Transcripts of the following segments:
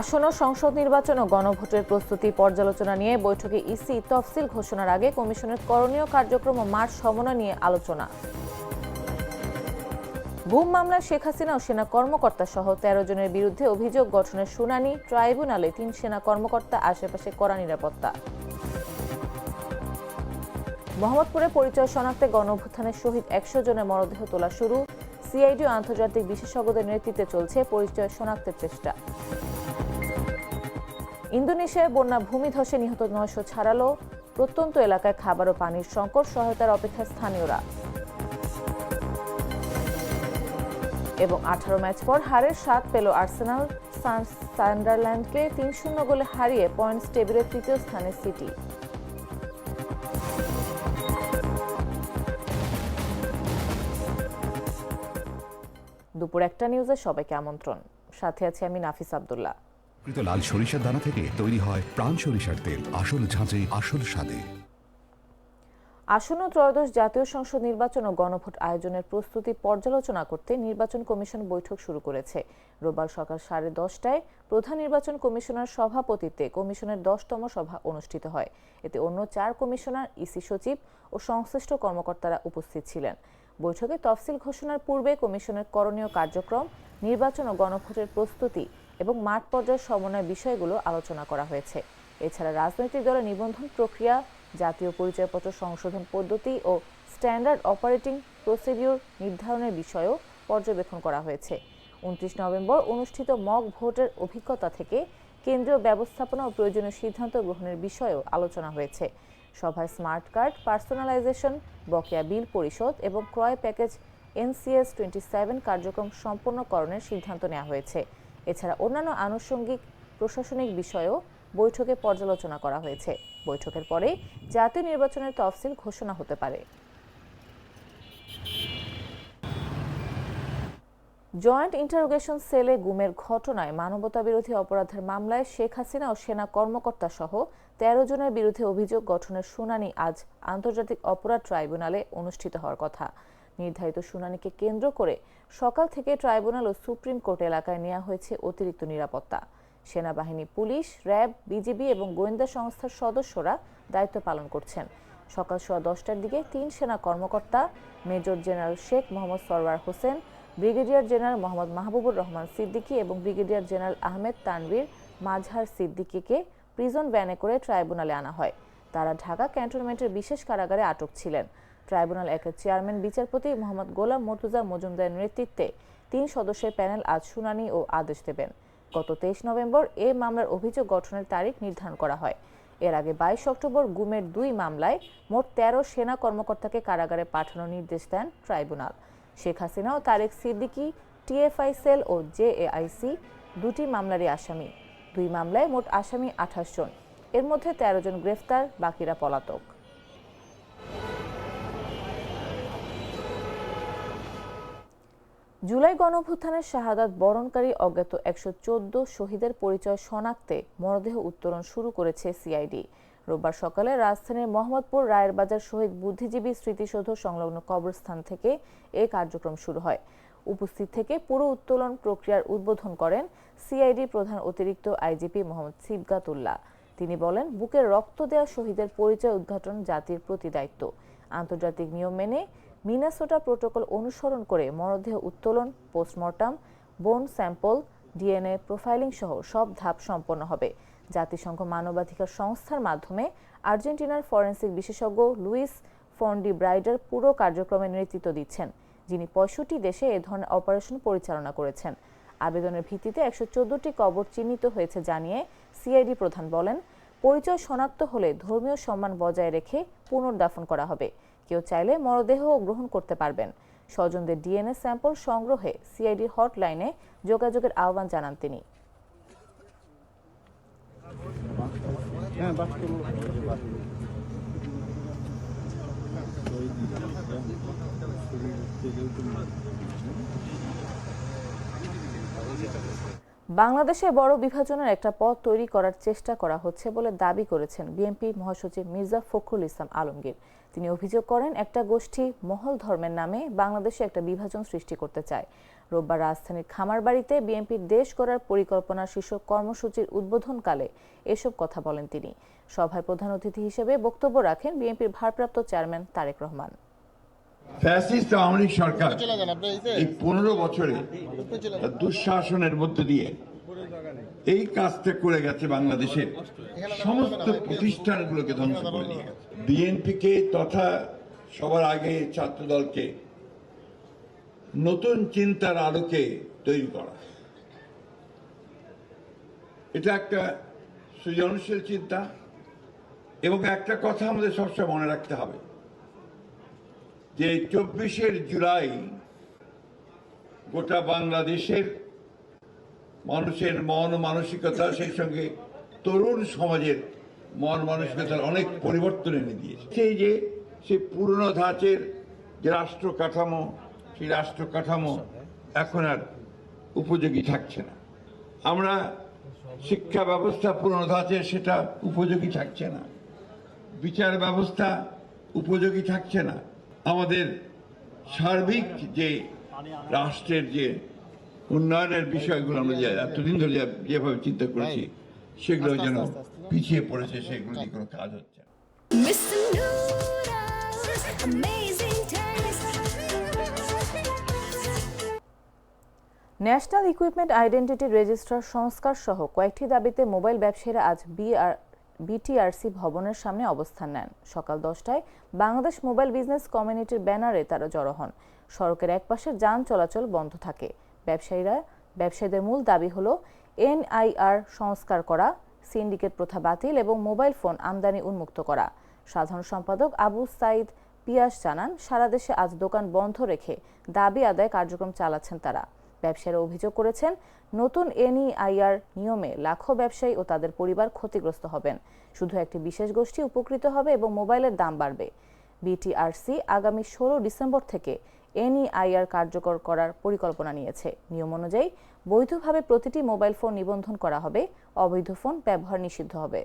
আসন্ন সংসদ নির্বাচন ও গণভোটের প্রস্তুতি পর্যালোচনা নিয়ে বৈঠকে ইসি তফসিল ঘোষণার আগে কমিশনের করণীয় কার্যক্রম ও মাঠ সমন্বয় নিয়ে আলোচনা। গুম মামলায় শেখ হাসিনা ও সেনা কর্মকর্তা সহ তেরো জনের বিরুদ্ধে অভিযোগ গঠনের শুনানি ট্রাইব্যুনালে তিন সেনা কর্মকর্তা, আশেপাশে কড়া নিরাপত্তা। মোহাম্মদপুরে পরিচয় শনাক্তে গণঅভ্যুত্থানের শহীদ একশো জনের মরদেহ তোলা শুরু। সিআইডি ও আন্তর্জাতিক বিশেষজ্ঞদের নেতৃত্বে চলছে পরিচয় শনাক্তের চেষ্টা। ইন্দোনেশিয়ায় বন্যা ভূমিধসে নিহত নয়শো ছাড়ালো প্রত্যন্ত এলাকায় খাবার ও পানির সংকট, সহায়তার অপেক্ষা স্থানীয়রা। এবং আঠারো ম্যাচ পর হারের স্বাদ পেল আর্সেনাল। সান- সান্ডারল্যান্ডকে তিন শূন্য গোলে হারিয়ে পয়েন্টস টেবিলের তৃতীয় স্থানে সিটি। দুপুর একটা নিউজে সবাইকে আমন্ত্রণ। সাথে আছি আমি নাফিস আব্দুল্লাহ। কৃত লাল সরিষার দানা থেকে তৈরি হয় প্রাণ সরিষার তেল। আসল ঝাঁঝে, আসল স্বাদে। আসন্ন ত্রয়োদশ জাতীয় সংসদ নির্বাচন ও গণভোট আয়োজনের প্রস্তুতি পর্যালোচনা করতে নির্বাচন কমিশন বৈঠক শুরু করেছে। রোববার সকাল সাড়ে দশটায় প্রধান নির্বাচন কমিশনার সভাপতিত্বে কমিশনের দশতম সভা অনুষ্ঠিত হয়। এতে অন্য চার কমিশনার, ইসি সচিব ও সংশ্লিষ্ট কর্মকর্তারা উপস্থিত ছিলেন। বৈঠকে তফসিল ঘোষণার পূর্বে কমিশনের করণীয় কার্যক্রম, নির্বাচন ও গণভোটের প্রস্তুতি এবং মাঠ পর্যায়ের সমন্বয় বিষয়গুলো আলোচনা করা হয়েছে। এছাড়া রাজনৈতিক দলের নিবন্ধন প্রক্রিয়া, জাতীয় পরিচয়পত্র সংশোধন পদ্ধতি ও স্ট্যান্ডার্ড অপারেটিং প্রসিডিউর নির্ধারণের বিষয়েও পর্যবেক্ষণ করা হয়েছে। উনত্রিশ নভেম্বর অনুষ্ঠিত মক ভোটের অভিজ্ঞতা থেকে কেন্দ্রীয় ব্যবস্থাপনা ও প্রয়োজনীয় সিদ্ধান্ত গ্রহণের বিষয়েও আলোচনা হয়েছে। সভায় স্মার্ট কার্ড, পার্সোনালাইজেশন, বকেয়া বিল পরিশোধ এবং ক্রয় প্যাকেজ, এনসিএস টোয়েন্টি সেভেন কার্যক্রম সম্পন্নকরণের সিদ্ধান্ত নেওয়া হয়েছে। এছাড়া অন্যান্য আনুষঙ্গিক প্রশাসনিক বিষয়েও বৈঠকে পর্যালোচনা করা হয়েছে। বৈঠকের পরে জাতীয় নির্বাচনের তফসিল ঘোষণা হতে পারে। জয়েন্ট ইন্টারোগেশন সেলে গুমের ঘটনায় মানবতাবিরোধী অপরাধের মামলায় শেখ হাসিনা ও সেনা কর্মকর্তা সহ তেরো জনের বিরুদ্ধে অভিযোগ গঠনের শুনানি আজ আন্তর্জাতিক অপরাধ ট্রাইব্যুনালে অনুষ্ঠিত হওয়ার কথা। নির্ধারিত শুনানিকে কেন্দ্র করে সকাল থেকে ট্রাইব্যুনাল ও সুপ্রিম কোর্ট এলাকায় নেওয়া হয়েছে অতিরিক্ত নিরাপত্তা। সেনাবাহিনী, পুলিশ, র্যাব, বিজিবি এবং গোয়েন্দা সংস্থার সদস্যরা দায়িত্ব পালন করছেন। সকাল সোয়া দশটার দিকে তিন সেনা কর্মকর্তা, major general Sheikh Mohammad Sarwar Hossain, brigadier general Mohammad Mahbubur Rahman Siddiqui এবং ব্রিগেডিয়ার জেনারেল আহমেদ তানভীর মাঝহার সিদ্দিকীকে প্রিজন ভ্যানে করে ট্রাইব্যুনালে আনা হয়। তারা ঢাকা ক্যান্টনমেন্টের বিশেষ কারাগারে আটক ছিলেন। ট্রাইব্যুনাল একের চেয়ারম্যান, বিচারপতি মোহাম্মদ গোলাম মর্তুজা মজুমদারের নেতৃত্বে তিন সদস্যের প্যানেল আজ শুনানি ও আদেশ দেবেন। গত তেইশ নভেম্বর এ মামলার অভিযোগ গঠনের তারিখ নির্ধারণ করা হয়। এর আগে বাইশ অক্টোবর গুমের দুই মামলায় মোট তেরো সেনা কর্মকর্তাকে কারাগারে পাঠানোর নির্দেশ দেন ট্রাইব্যুনাল। শেখ হাসিনা ও তারেক সিদ্দিকী, টিএফআই সেল ও জেএআইসি দুটি মামলারই আসামি। দুই মামলায় মোট আসামি আঠাশ জন। এর মধ্যে তেরো জন গ্রেফতার, বাকিরা পলাতক। জুলাই গণঅভ্যুত্থানের শাহাদাত বরণকারী অজ্ঞাত একশো চোদ্দ শহীদের পরিচয় শনাক্তে মরদেহ উত্তোলন শুরু করেছে সিআইডি। রোববার সকালে রাজধানীর মোহাম্মদপুর রায়ের বাজার শহীদ বুদ্ধিজীবী স্মৃতিসৌধ সংলগ্ন কবরস্থান থেকে এ কার্যক্রম শুরু হয়। উপস্থিত থেকে পুরো উত্তোলন প্রক্রিয়ার উদ্বোধন করেন সিআইডি প্রধান অতিরিক্ত আইজিপি মোহাম্মদ সিবগাতুল্লাহ। তিনি বলেন বুকের রক্ত দেওয়া শহীদের পরিচয় উদ্ঘাটন জাতির প্রতি দায়িত্ব। আন্তর্জাতিক নিয়ম মেনে মিনাসোটা প্রোটোকল অনুসরণ করে মরদেহ উত্তোলন, পোস্টমর্টম, বোন স্যাম্পল, ডিএনএ প্রোফাইলিং সহ সব ধাপ সম্পন্ন হবে। জাতিসংঘ মানবাধিকার সংস্থার মাধ্যমে আর্জেন্টিনার ফরেন্সিক বিশেষজ্ঞ লুইস ফন্ডি ব্রাইডার পুরো কার্যক্রমে নেতৃত্ব দিচ্ছেন, যিনি পঁয়ষট্টি দেশে এ ধরনের অপারেশন পরিচালনা করেছেন। আবেদনের ভিত্তিতে একশো চোদ্দটি কবর চিহ্নিত হয়েছে জানিয়ে সিআইডি প্রধান বলেন, পরিচয় শনাক্ত হলে ধর্মীয় সম্মান বজায় রেখে পুনর্দাফন করা হবে। কেউ চাইলে মরদেহ গ্রহণ করতে পারবেন। স্বজনদের ডিএনএ স্যাম্পল সংগ্রহে সিআইডি হটলাইনে যোগাযোগের আহ্বান জানান তিনি। হ্যাঁ বাথরুম বাংলাদেশে বড় বিভাজনের একটা পথ তৈরি করার চেষ্টা করা হচ্ছে বলে দাবি করেছেন বিএনপি মহাসচিব মির্জা ফখরুল ইসলাম আলমগীর। তিনি অভিযোগ করেন, একটা গোষ্ঠী মহল ধর্মের নামে বাংলাদেশে একটা বিভাজন সৃষ্টি করতে চায়। রোববার রাজধানীর খামারবাড়িতে বিএনপির দেশ গড়ার পরিকল্পনা শীর্ষক কর্মসূচির উদ্বোধনকালে এসব কথা বলেন তিনি। সভায় প্রধান অতিথি হিসেবে বক্তব্য রাখেন বিএনপির ভারপ্রাপ্ত চেয়ারম্যান তারেক রহমান। ফ্যাসিস্ট আওয়ামী লীগ সরকার এই পনেরো বছরে দুঃশাসনের মধ্য দিয়ে এই কাজটা করে গেছে বাংলাদেশের সমস্ত প্রতিষ্ঠানগুলোকে ধ্বংস করে নিয়ে গেছে। বিএনপিকে তথা সবার আগে ছাত্র দলকে নতুন চিন্তার আলোকে তৈরি করা। এটা একটা সৃজনশীল চিন্তা এবং একটা কথা আমাদের সবসময় মনে রাখতে হবে। যে চব্বিশের জুলাই গোটা বাংলাদেশের মানুষের মন মানসিকতা, সেই সঙ্গে তরুণ সমাজের মন মানসিকতার অনেক পরিবর্তন এনে দিয়েছে। সেই যে, সেই পুরনো ধাঁচের যে রাষ্ট্র কাঠামো, সেই রাষ্ট্র কাঠামো এখন আর উপযোগী থাকছে না। আমরা শিক্ষা ব্যবস্থা পুরনো ধাঁচের, সেটা উপযোগী থাকছে না। বিচার ব্যবস্থা উপযোগী থাকছে না। আমাদের সার্বিক যে রাষ্ট্রের যে উন্নয়নের বিষয়গুলো আমরা যে এতদিন ধরে যেভাবে চিন্তা করেছি সেগুলো যেন পিছিয়ে পড়েছে সেগুলো নিয়ে কোনো কাজ হচ্ছে. ন্যাশনাল ইকুইপমেন্ট আইডেন্টিটি রেজিস্ট্রার সংস্কার সহ কয়েকটি দাবিতে মোবাইল ব্যবসায়ীরা আজ বিআর বিটিআরসি ভবনের সামনে অবস্থান নেন। সকাল দশটায় বাংলাদেশ মোবাইল বিজনেস কমিউনিটির ব্যানারে তারা জড়ো হন। সড়কের একপাশে যান চলাচল বন্ধ থাকে। ব্যবসায়ীরা, ব্যবসায়ীদের মূল দাবি হলো এনআইআর সংস্কার করা, সিন্ডিকেট প্রথা বাতিল এবং মোবাইল ফোন আমদানি উন্মুক্ত করা। সাধারণ সম্পাদক আবু সাইদ পিয়াস জানান, সারা দেশে আজ দোকান বন্ধ রেখে দাবি আদায় কার্যক্রম চালাচ্ছেন তারা। ব্যবসায়ীরা অভিযোগ করেছেন, নতুন এনইআইআর নিয়মে লাখো ব্যবসায়ী ও তাদের পরিবার ক্ষতিগ্রস্ত হবেন। শুধু একটি বিশেষ গোষ্ঠী উপকৃত হবে এবং মোবাইলের দাম বাড়বে। বিটিআরসি আগামী ষোলো ডিসেম্বর থেকে এনইআইআর কার্যকর করার পরিকল্পনা নিয়েছে। নিয়ম অনুযায়ী বৈধভাবে প্রতিটি মোবাইল ফোন নিবন্ধন করা হবে, অবৈধ ফোন ব্যবহার নিষিদ্ধ হবে।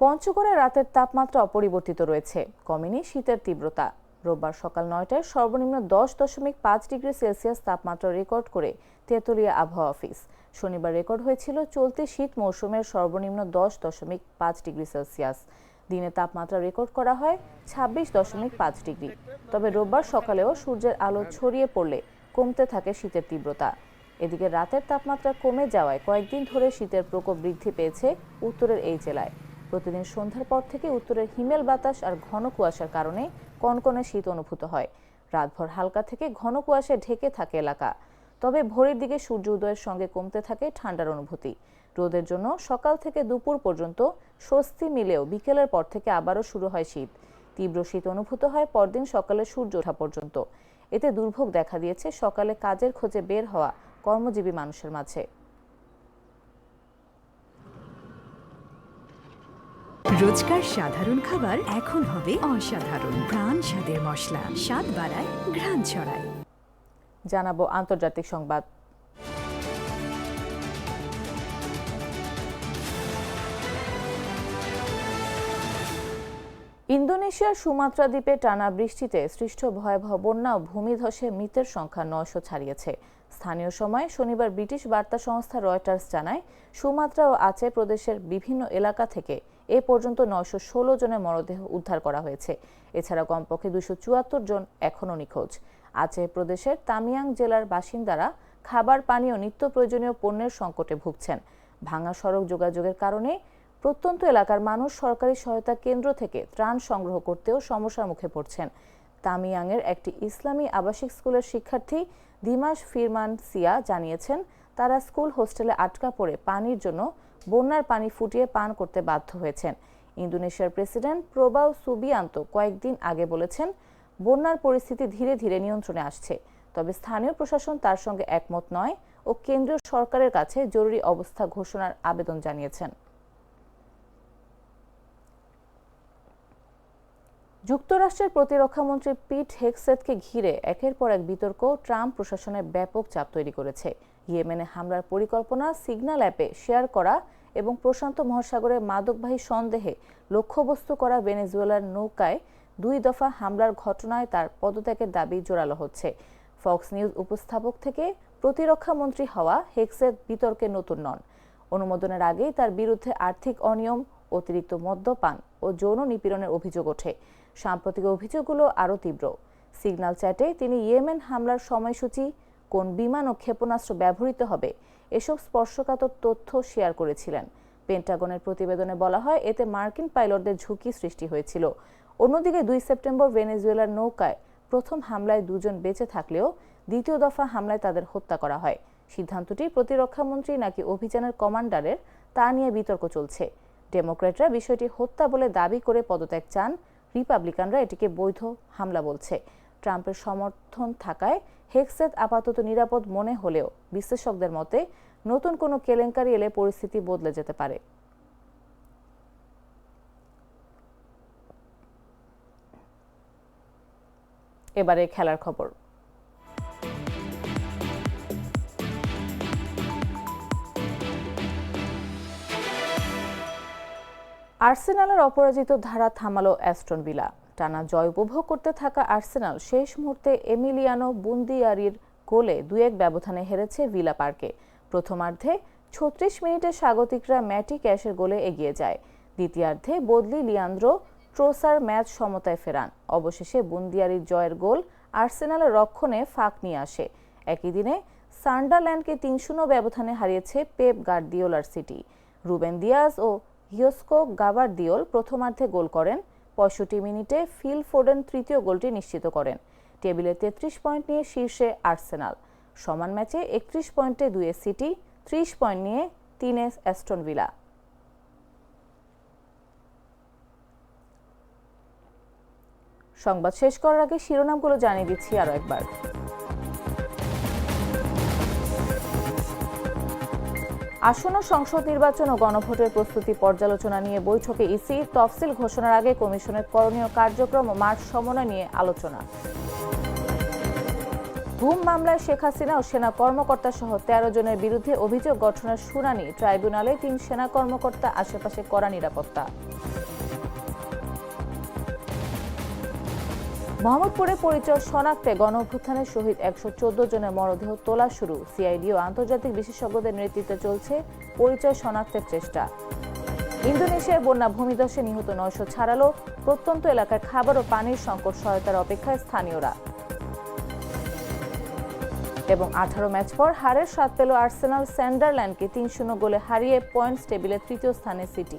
পঞ্চগড়ে রাতের তাপমাত্রা অপরিবর্তিত রয়েছে। কমেনি শীতের তীব্রতা। রোববার সকাল নয়টায় সর্বনিম্ন দশ দশমিক পাঁচ ডিগ্রি সেলসিয়াস তাপমাত্রা রেকর্ড করে তেঁতুলিয়া আবহাওয়া অফিস। শনিবার রেকর্ড হয়েছিল চলতি শীত মৌসুমের সর্বনিম্ন দশ দশমিক পাঁচ ডিগ্রি সেলসিয়াস। দিনে তাপমাত্রা রেকর্ড করা হয় ছাব্বিশ দশমিক পাঁচ ডিগ্রি। তবে রোববার সকালেও সূর্যের আলো ছড়িয়ে পড়লে কমতে থাকে শীতের তীব্রতা। এদিকে রাতের তাপমাত্রা কমে যাওয়ায় কয়েকদিন ধরে শীতের প্রকোপ বৃদ্ধি পেয়েছে উত্তরের এই জেলায়। প্রতিদিন সন্ধ্যার পর থেকে উত্তরের হিমেল বাতাস আর ঘন কুয়াশার কারণে কনকনে শীত অনুভূত হয়। রাতভর হালকা থেকে ঘন কুয়াশায় ঢেকে থাকে এলাকা। তবে ভোরের দিকে সূর্য উদয়ের সঙ্গে কমতে থাকে ঠান্ডার অনুভূতি। রোদের জন্য সকাল থেকে দুপুর পর্যন্ত স্বস্তি মিলেও বিকেলের পর থেকে আবারও শুরু হয় শীত। তীব্র শীত অনুভূত হয় পরদিন সকালে সূর্য ওঠা পর্যন্ত। এতে দুর্ভোগ দেখা দিয়েছে সকালে কাজের খোঁজে বের হওয়া কর্মজীবী মানুষের মাঝে। রোজকার সাধারণ খাবার এখন হবে অসাধারণ। প্রাণ স্বাদের মশলা, স্বাদ বাড়ায়, ঘ্রাণ ছড়ায়। জানাব আন্তর্জাতিক সংবাদ। ইন্দোনেশিয়ার সুমাত্রা দ্বীপে টানা বৃষ্টিতে সৃষ্ট ভয়াবহ বন্যা ও ভূমিধসে মৃতের সংখ্যা নয়শো ছাড়িয়েছে। স্থানীয় সময় শনিবার ব্রিটিশ বার্তা সংস্থা রয়টার্স জানায় সুমাত্রা ও আচে প্রদেশের বিভিন্ন এলাকা থেকে। এ পর্যন্ত নয়শো ষোলো জনের মরদেহ উদ্ধার করা হয়েছে। এছাড়া কমপক্ষে দুশো চুয়াত্তর জন এখনও নিখোঁজ। আচে প্রদেশের তামিয়াং জেলার বাসিন্দারা খাবার, পানি ও নিত্য প্রয়োজনীয় পণ্যের সংকটে ভুগছেন। ভাঙা সড়ক যোগাযোগের কারণে প্রত্যন্ত এলাকার মানুষ সরকারি সহায়তা কেন্দ্র থেকে ত্রাণ সংগ্রহ করতেও সমস্যার মুখে পড়ছেন। তামিয়াংয়ের একটি ইসলামী আবাসিক স্কুলের শিক্ষার্থী দিমাস ফিরমান সিয়া জানিয়েছেন, তারা স্কুল হোস্টেলে আটকা পড়ে পানির জন্য বন্যার পানি ফুটিয়ে পান করতে বাধ্য হয়েছেন। ইন্দোনেশিয়ার প্রেসিডেন্ট প্রবাও সুবিয়ান্ত কয়েকদিন আগে বলেছেন, বন্যার পরিস্থিতি ধীরে ধীরে নিয়ন্ত্রণে আসছে, তবে স্থানীয় প্রশাসন তার সঙ্গে একমত নয় ও কেন্দ্রীয় সরকারের কাছে জরুরি অবস্থা ঘোষণার আবেদন জানিয়েছেন। যুক্তরাষ্ট্রের প্রতিরক্ষামন্ত্রী পিট হেকসেটকে ঘিরে একের পর এক বিতর্ক ট্রাম্প প্রশাসনে ব্যাপক চাপ তৈরি করেছে। ইয়েমেনে হামলার পরিকল্পনা, সিগন্যাল অ্যাপে শেয়ার করা এবং প্রশান্ত মহাসাগরে মাদকবাহী সন্দেহে লক্ষ্যবস্তু করা ভেনেজুয়েলার নৌকায় দুই দফা হামলার ঘটনায় তার পদত্যাগের দাবি জোরালো হচ্ছে। ফক্স নিউজ উপস্থাপক থেকে প্রতিরক্ষা মন্ত্রী হওয়া হেক্সের বিতর্কে নতুন নন। অনুমোদনের আগেই তার বিরুদ্ধে আর্থিক অনিয়ম, অতিরিক্ত মদ্যপান ও যৌন নিপীড়নের অভিযোগ ওঠে। সাম্প্রতিক অভিযোগগুলো আরও তীব্র। সিগন্যাল চ্যাটে তিনি ইয়েমেন হামলার সময়সূচি, কোন বিমান ও ক্ষেপণাস্ত্র ব্যবহৃত হবে, এসব স্পর্শকাতর তথ্য শেয়ার করেছিলেন। পেন্টাগনের প্রতিবেদনে বলা হয়, এতে মার্কিন পাইলটদের ঝুঁকি সৃষ্টি হয়েছিল। অন্যদিকে দুই সেপ্টেম্বর ভেনেজুয়েলার নৌকায় প্রথম হামলায় দুজন বেঁচে থাকলেও দ্বিতীয় দফা হামলায় তাদের হত্যা করা হয়। সিদ্ধান্তটি প্রতিরক্ষামন্ত্রী নাকি অভিযানের কমান্ডারের, তা নিয়ে বিতর্ক চলছে। ডেমোক্র্যাটরা বিষয়টি হত্যা বলে দাবি করে পদত্যাগ চান। রিপাবলিকানরা এটিকে বৈধ হামলা বলছে। ট্রাম্পের সমর্থন থাকায় হেক্সেত আপাতত নিরাপদ মনে হলেও বিশ্লেষকদের মতে নতুন কোনো কেলেঙ্কারি এলে পরিস্থিতি বদলে যেতে পারে। এবারে খেলার খবর। আর্সেনালের অপরাজিত ধারা থামালো অ্যাস্টন ভিলা। টানা জয় উপভোগ করতে থাকা আর্সেনাল শেষ মুহূর্তে এমিলিয়ানো বুন্দিয়ারির গোলে দুই এক ব্যবধানে হেরেছে ভিলা পার্কে। প্রথমার্ধে ছত্রিশ মিনিটে স্বাগতিকরা ম্যাটি ক্যাশের গোলে এগিয়ে যায়। দ্বিতীয়ার্ধে বদলি লিয়ান্দ্রো ট্রোসার ম্যাচ সমতায় ফেরান। অবশেষে বুন্দিয়ারির জয়ের গোল আর্সেনালের রক্ষণে ফাঁক নিয়ে আসে। একই দিনে সান্ডারল্যান্ডকে তিন শূন্য ব্যবধানে হারিয়েছে পেপ গার্দিওলার সিটি। রুবেন দিয়াজ ও হিওস্কো গাভারদিওল প্রথমার্ধে গোল করেন। পঁয়ষট্টি মিনিটে ফিল ফোডেন তৃতীয় গোলটি নিশ্চিত করেন। টেবিলে তেত্রিশ পয়েন্ট নিয়ে শীর্ষে আর্সেনাল। সমান ম্যাচে একত্রিশ পয়েন্টে দুয়ে সিটি, ত্রিশ পয়েন্ট নিয়ে তিনে অ্যাস্টন ভিলা। সংবাদ শেষ করার আগে শিরোনামগুলো জানিয়ে দিচ্ছি আরও একবার। আসন্ন সংসদ নির্বাচন ও গণভোটের প্রস্তুতি পর্যালোচনা নিয়ে বৈঠকে ইসি তফসিল ঘোষণার আগে কমিশনের করণীয় কার্যক্রম ও মার্চ সমন্বয় নিয়ে আলোচনা। ভূম মামলায় শেখ হাসিনা ও সেনা কর্মকর্তা সহ তেরো জনের বিরুদ্ধে অভিযোগ গঠনের শুনানি ট্রাইব্যুনালে তিন সেনা কর্মকর্তা, আশেপাশে কড়া নিরাপত্তা। মোহাম্মদপুরে পরিচয় শনাক্তে গণ অভ্যুত্থানের শহীদ একশো চোদ্দ জনের মরদেহ তোলা শুরু। সিআইডি ও আন্তর্জাতিক বিশেষজ্ঞদের নেতৃত্বে চলছে পরিচয় শনাক্তের চেষ্টা। ইন্দোনেশিয়ায় বন্যা ভূমিধসে নিহত নয়শো ছাড়ালো প্রত্যন্ত এলাকায় খাবার ও পানির সংকট সহায়তার অপেক্ষায় স্থানীয়রা। এবং আঠারো ম্যাচ পর হারের স্বাদ পেল আর্সেনাল স্যান্ডারল্যান্ডকে তিন শূন্য গোলে হারিয়ে পয়েন্টস টেবিলে তৃতীয় স্থানে সিটি।